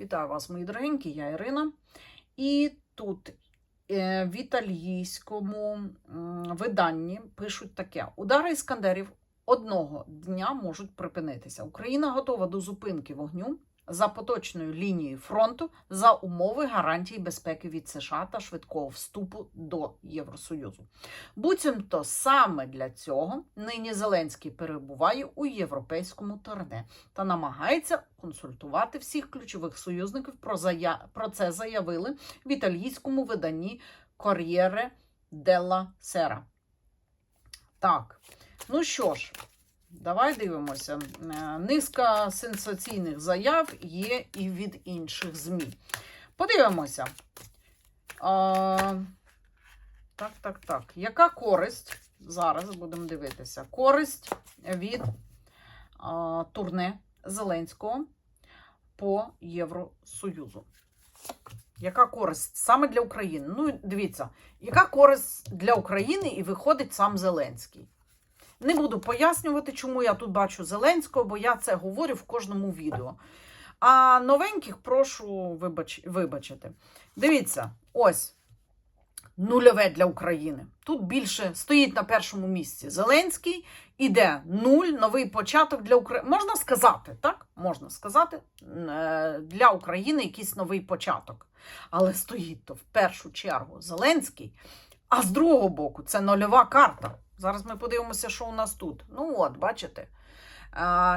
Вітаю вас, мої дорогенькі, я Ірина. І тут е, в італійському виданні пишуть таке: удари іскандерів одного дня можуть припинитися. Україна готова до зупинки вогню за поточною лінією фронту за умови гарантії безпеки від США та швидкого вступу до Євросоюзу. Буцімто саме для цього нині Зеленський перебуває у європейському турне та намагається консультувати всіх ключових союзників. Про, зая... про це заявили в італійському виданні Corriere della Sera. Так, ну що ж, давай дивимося. Е, Низка сенсаційних заяв є і від інших ЗМІ. Подивимося. А, так, так, так. Яка користь? Зараз будемо дивитися. Користь від а, турне Зеленського по Євросоюзу. Яка користь саме для України? Ну, дивіться, яка користь для України і виходить сам Зеленський? Не буду пояснювати, чому я тут бачу Зеленського, бо я це говорю в кожному відео. А новеньких прошу вибач, вибачити. Дивіться, ось нульове для України. Тут більше стоїть на першому місці Зеленський, іде нуль, новий початок для України. Можна сказати, так? Можна сказати, е, для України якийсь новий початок. Але стоїть то в першу чергу Зеленський, а з другого боку це нульова карта. Зараз ми подивимося, що у нас тут. Ну от, бачите.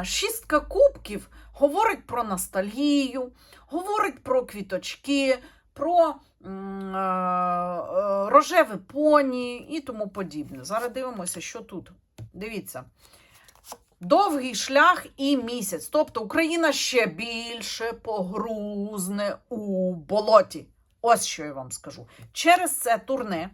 Шістка кубків говорить про ностальгію, говорить про квіточки, про е, рожеве поні і тому подібне. Зараз дивимося, що тут. Дивіться. Довгий шлях і місяць. Тобто Україна ще більше погрузне у болоті. Ось що я вам скажу. Через це турне,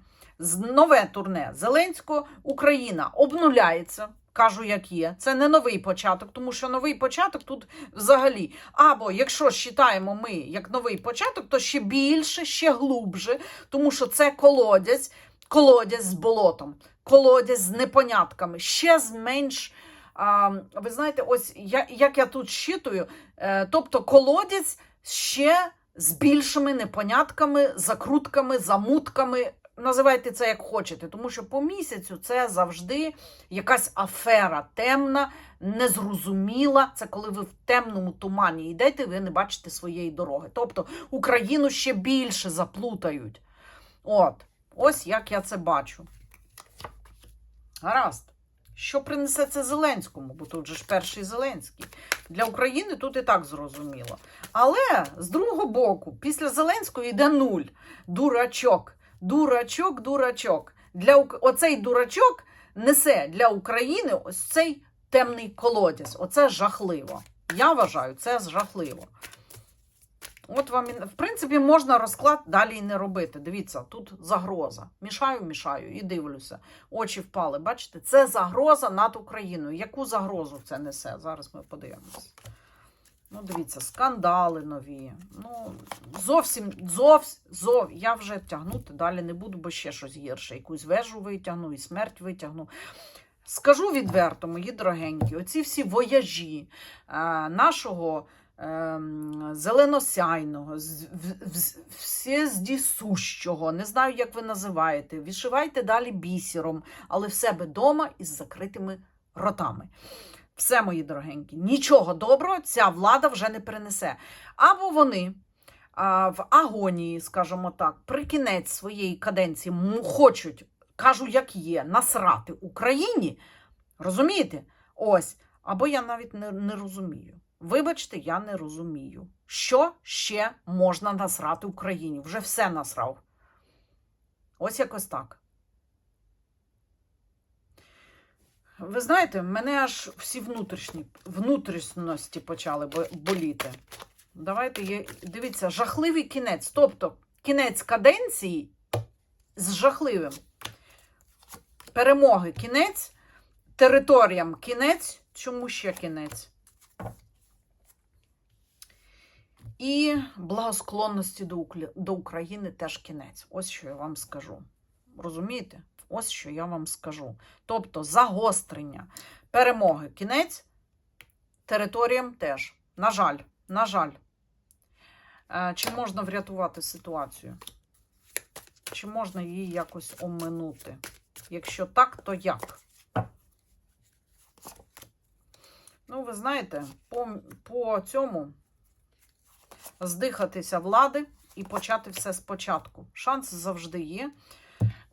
нове турне Зеленського, Україна обнуляється. Кажу, як є. Це не новий початок, тому що новий початок тут взагалі. Або якщо вважаємо ми як новий початок, то ще більше, ще глубже, тому що це колодязь, колодязь з болотом, колодязь з непонятками, ще з менш. А, ви знаєте, ось я, як я тут щитую, е, тобто колодязь ще з більшими непонятками, закрутками, замутками. Називайте це як хочете, тому що по місяцю це завжди якась афера темна, незрозуміла. Це коли ви в темному тумані йдете, ви не бачите своєї дороги. Тобто Україну ще більше заплутають. От, ось як я це бачу. Гаразд. Що принесе це Зеленському? Бо тут же ж перший Зеленський. Для України тут і так зрозуміло. Але з другого боку, після Зеленського йде нуль. Дурачок. Дурачок, дурачок. Для Оцей дурачок несе для України ось цей темний колодязь. Оце жахливо. Я вважаю, це жахливо. От вам, в принципі, можна розклад далі і не робити. Dивіться, тут загроза. Мішаю, мішаю і дивлюся. Очі впали. Бачите, це загроза над Україною. Яку загрозу це несе? Зараз ми подивимось. Ну, дивіться, скандали нові. Ну, зовсім, зовсім, зов, я вже тягнути далі не буду, бо ще щось гірше. Якусь вежу витягну і смерть витягну. Скажу відверто, мої дорогенькі, оці всі вояжі е, нашого ем, зеленосяйного, всездісущого, не знаю, як ви називаєте, вишивайте далі бісером, але в себе вдома із закритими ротами. Все, мої дорогенькі, нічого доброго ця влада вже не принесе. Або вони а, в агонії, скажімо так, при кінець своєї каденції хочуть, кажу, як є, насрати Україні. Розумієте? Ось. Або я навіть не, не розумію. Вибачте, я не розумію. Що ще можна насрати Україні? Вже все насрав. Ось якось так. Ви знаєте, мене аж всі внутрішні, внутрішності почали боліти. Давайте є, дивіться, жахливий кінець. Тобто кінець каденції з жахливим. Перемоги кінець, територіям кінець. Чому ще кінець? І благосклонності до України теж кінець. Ось що я вам скажу. Розумієте? Ось що я вам скажу. Тобто загострення перемоги кінець, територіям теж. На жаль, на жаль. Е, Чи можна врятувати ситуацію? Чи можна її якось оминути? Якщо так, то як? Ну, ви знаєте, по, по цьому здихатися влади і почати все спочатку. Шанс завжди є.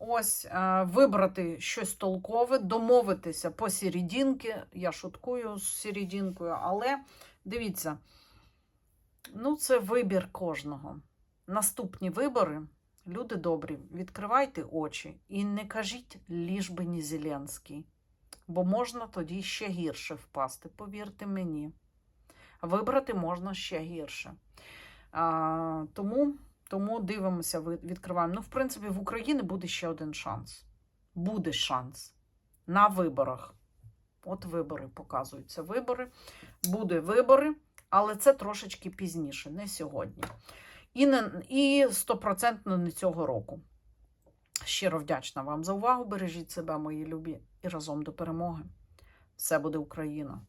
Ось е, вибрати щось толкове, домовитися по серединки. Я шуткую з серединкою, але дивіться, ну це вибір кожного. Наступні вибори, люди добрі, відкривайте очі і не кажіть ліж би не Зеленський, бо можна тоді ще гірше впасти, повірте мені. Вибрати можна ще гірше. А, тому, тому дивимося, відкриваємо. Ну, в принципі, в Україні буде ще один шанс. Буде шанс на виборах. От вибори показуються. Вибори. Буде вибори, але це трошечки пізніше, не сьогодні. І, не, і стопроцентно не цього року. Щиро вдячна вам за увагу. Бережіть себе, мої любі, і разом до перемоги. Все буде Україна!